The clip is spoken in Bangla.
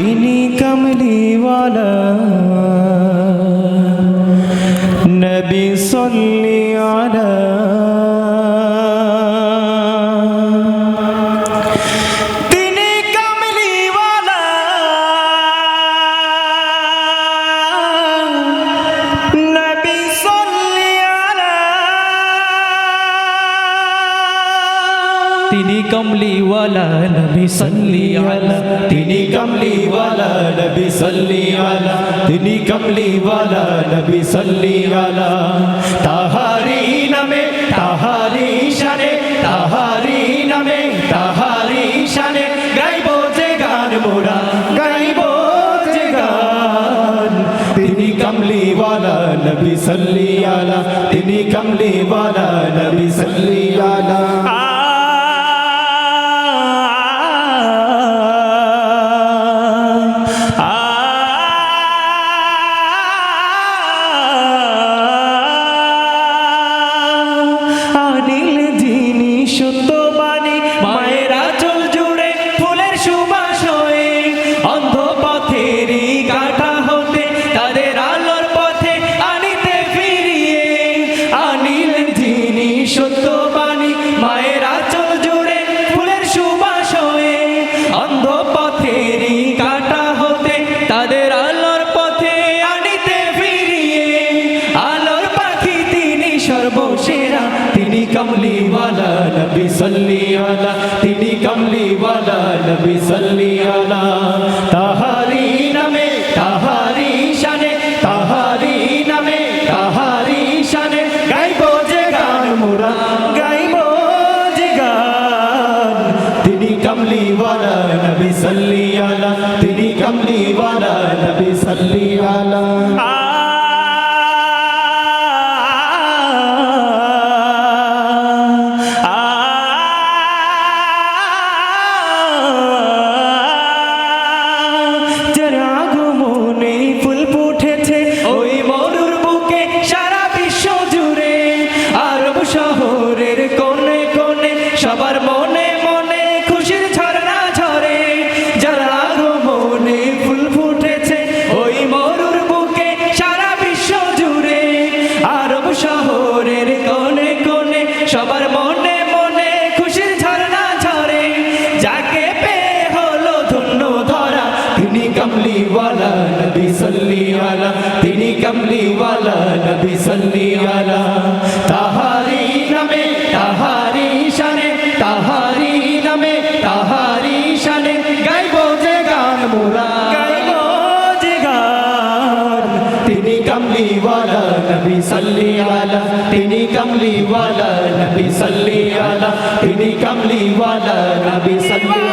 তিনি কমলিওয়ালা নবী সল্লি তিনি কমলিওয়ালা নবী সাল্লি আলা। তিনি কমলিওয়ালা নবী সল্লি আলা। তিনি কমলিওয়ালা নবী সল্লি আলা। তাহারি নামে তাহারি শানে তাহারি নামে তাহারি শানে গাইব যে গান মোরা, গাইব যে গান। তিনি কমলিওয়ালা নবী সল্লি তিনি কমলিওয়ালা নবী সল্লি সর্বসেরা, তিনি কমলিওয়ালা, নবী সাল্লি আলা তিনি কমলিওয়ালা, নবী সাল্লি আলা তাহারি নামে তাহারি শানে তাহারি নামে তাহারি শানে গাইব যে গান মোরা, গাইব যে গান। তিনি কমলিওয়ালা, নবী সাল্লি তিনি কমলিওয়ালা ধন্য ধরা। তিনি কমলিওয়ালা নবী সাল্লি আলা তিনি কমলিওয়ালা নবী সাল্লি আলা তাহারি নামে তাহারি শানে তাহারি নামে তাহারি শানে গাইব যে গান মোরা। গাইব যে গান। তিনি কমলিওয়ালা নবী সাল্লি আলা তিনি কমলিওয়ালা নবী সাল্লি আলা তিনি কমলিওয়ালা নবী সাল্লি